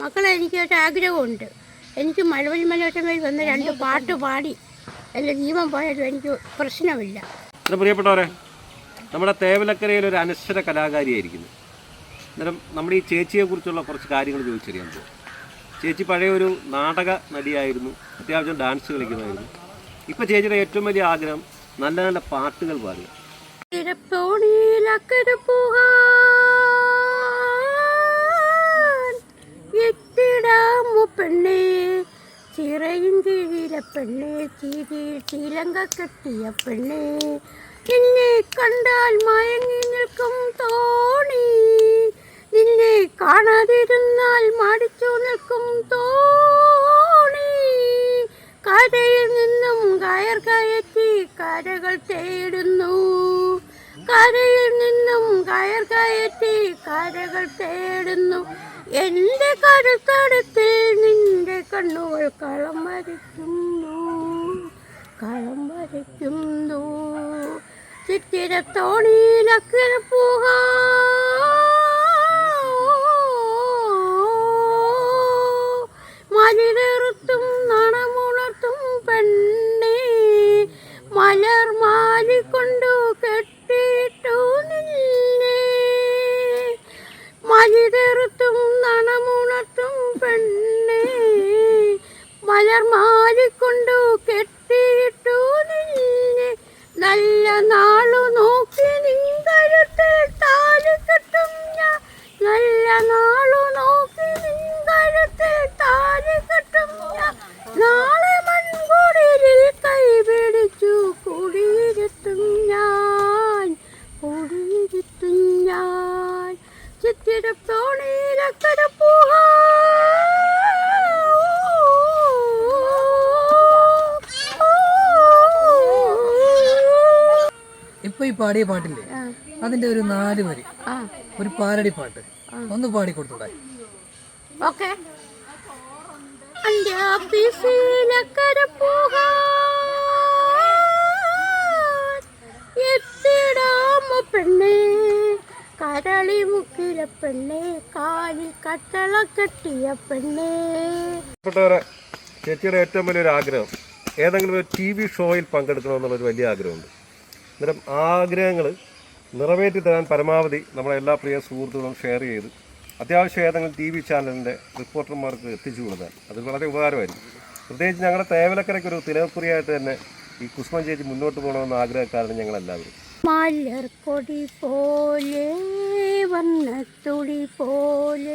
മക്കളെ എനിക്ക് ഒരു ആഗ്രഹമുണ്ട്. എനിക്ക് മഴവിൽ മനോരമയിൽ വന്ന രണ്ട് പാട്ട് പാടി. എന്റെ ജീവൻ പോയാലും എനിക്ക് പ്രശ്നമില്ല. എന്റെ പ്രിയപ്പെട്ടവരെ നമ്മുടെ തേവലക്കരയിൽ ഒരു അനശ്വര കലാകാരിയായിരിക്കുന്നു. അന്നേരം നമ്മുടെ ഈ ചേച്ചിയെക്കുറിച്ചുള്ള കുറച്ച് കാര്യങ്ങൾ ചോദിച്ചറിയാൻ പോകും. ചേച്ചി പഴയ ഒരു നാടക നടിയായിരുന്നു അത്യാവശ്യം ഡാൻസ് കളിക്കുമായിരുന്നു ഇപ്പോൾ ചേച്ചിയുടെ ഏറ്റവും വലിയ ആഗ്രഹം നല്ല നല്ല പാട്ടുകൾ പാടുക. എത്തിടാമോ പെണ്ണേ ചിറയും കീഴിലെ പെണ്ണേ ചിരി ചീലങ്ക കെട്ടിയ പെണ്ണേ. നിന്നെ കണ്ടാൽ മയങ്ങി നിൽക്കും തോണി. നിന്നെ കാണാതിരുന്നാൽ മടിച്ചു നിൽക്കും തോണി. കരയിൽ നിന്നും കയർ കയറ്റി കരകൾ തേടുന്നു. കരയിൽ നിന്നും കയർ കയറ്റി കരകൾ തേടുന്നു. എന്റെ കരുത്തടത്തിൽ നിന്റെ കണ്ണുകൾ കളം വരയ്ക്കുന്നു. കളം വരയ്ക്കുന്നു. ചിത്തിരത്തോണിയിലൊക്കെ പോകാ മലിരറുത്തും നണമുണർത്തും പെണ്ണേ. മലർ നല്ല നാളു നോക്കി നിങ്കരത്തിൽ താലി കെട്ടും ഞാൻ. നല്ല നാളു നോക്കി നിങ്കരത്തിൽ താലി കെട്ടും ഞാൻ. നാളെ ഈ പാടിയ പാട്ടില്ലേ? അതിന്റെ ഒരു നാല് വരി. ഒരു പാരടി പാട്ട്. ഒന്ന് ഓക്കെ. എത്തിടാമോ പെണ്ണേ? കരളി മുക്കിലെ പെണ്ണേ കാലിൽ കട്ടള കെട്ടിയ പെണ്ണേ. ചേച്ചിയുടെ ഏറ്റവും വലിയൊരു ആഗ്രഹം ഏതെങ്കിലും ഒരു ടി വി ഷോയിൽ പങ്കെടുക്കണമെന്നുള്ളൊരു വലിയ ആഗ്രഹമുണ്ട്. അന്നേരം ആഗ്രഹങ്ങൾ നിറവേറ്റി തരാൻ പരമാവധി നമ്മളെ എല്ലാ പ്രിയ സുഹൃത്തുക്കളും ഷെയർ ചെയ്ത് അത്യാവശ്യം ഏതെങ്കിലും ടി വി ചാനലിന്റെ റിപ്പോർട്ടർമാർക്ക് എത്തിച്ചു കൊടുത്താൽ അത് വളരെ ഉപകാരമായിരിക്കും. പ്രത്യേകിച്ച് ഞങ്ങളുടെ തേവലക്കരയ്ക്ക് ഒരു തിലക്കുറിയായിട്ട് തന്നെ ഈ കുസ്മൻ ചേച്ചി മുന്നോട്ട് പോകണമെന്ന് ആഗ്രഹക്കാരാണ് ഞങ്ങളെല്ലാവരും. മലർക്കൊടി പോലെ വർണത്തുടി പോലെ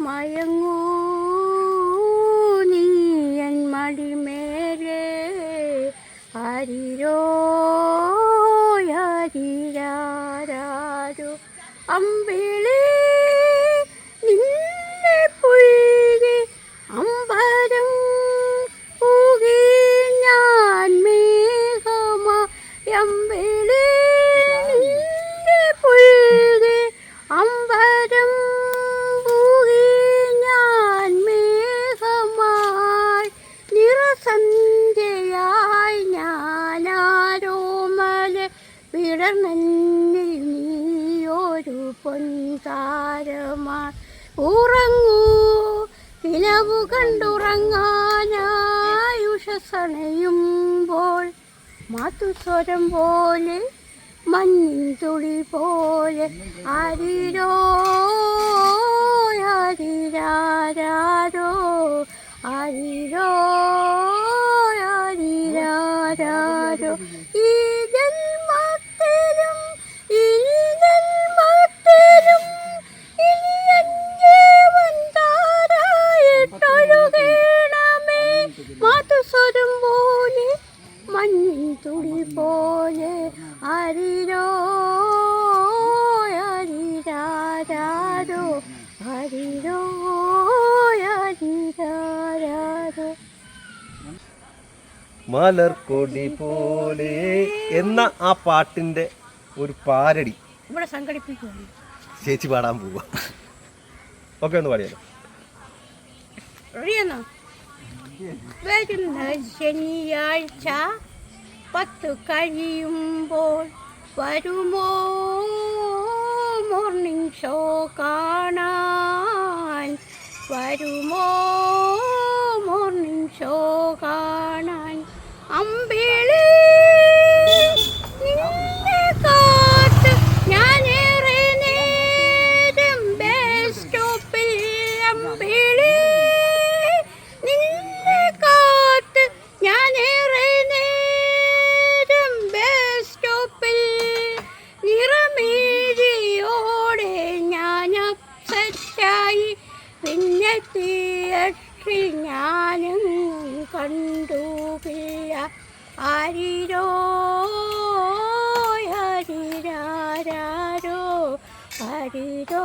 മയങ്ങൂ നീയൻ മടിമേലെ ഹരിരോ വിടർന്നിൽ നീയൊരു പൊൻതാരമായി ഉറങ്ങൂ ഇലവു കണ്ടുറങ്ങാനായുഷസണയുമ്പോൾ മാതുസ്വരം പോലെ മഞ്ഞിൻ തുളി പോലെ ആരിരോ ആരിരാരോ ആരിരോ മഞ്ഞിൻ തുളി പോലെ അരിരോ അരിരാരോ അരിരോ അരിരാരോ മലർക്കൊടി പോലെ എന്ന ആ പാട്ടിന്റെ ഒരു പാരടി. ഇവിടെ സംഘടിപ്പിക്കും ചേച്ചി പാടാൻ പോവുക. ഓക്കെ ഒന്ന് പാടിയാലോ? ശനിയാഴ്ച പത്ത് കഴിയുമ്പോൾ വരുമോ? മോർണിംഗ് ഷോ കാണാൻ വരുമോ? മോർണിംഗ് ഷോ കാണാൻ അമ്പിളി ഞാനേറെ നേരം ബസ് സ്റ്റോപ്പിൽ അമ്പിളി. തിയേറ്ററിൽ ഞാനും കണ്ടു പിള്ള ആരിരോ ഹരിരാരോ ആരിരോ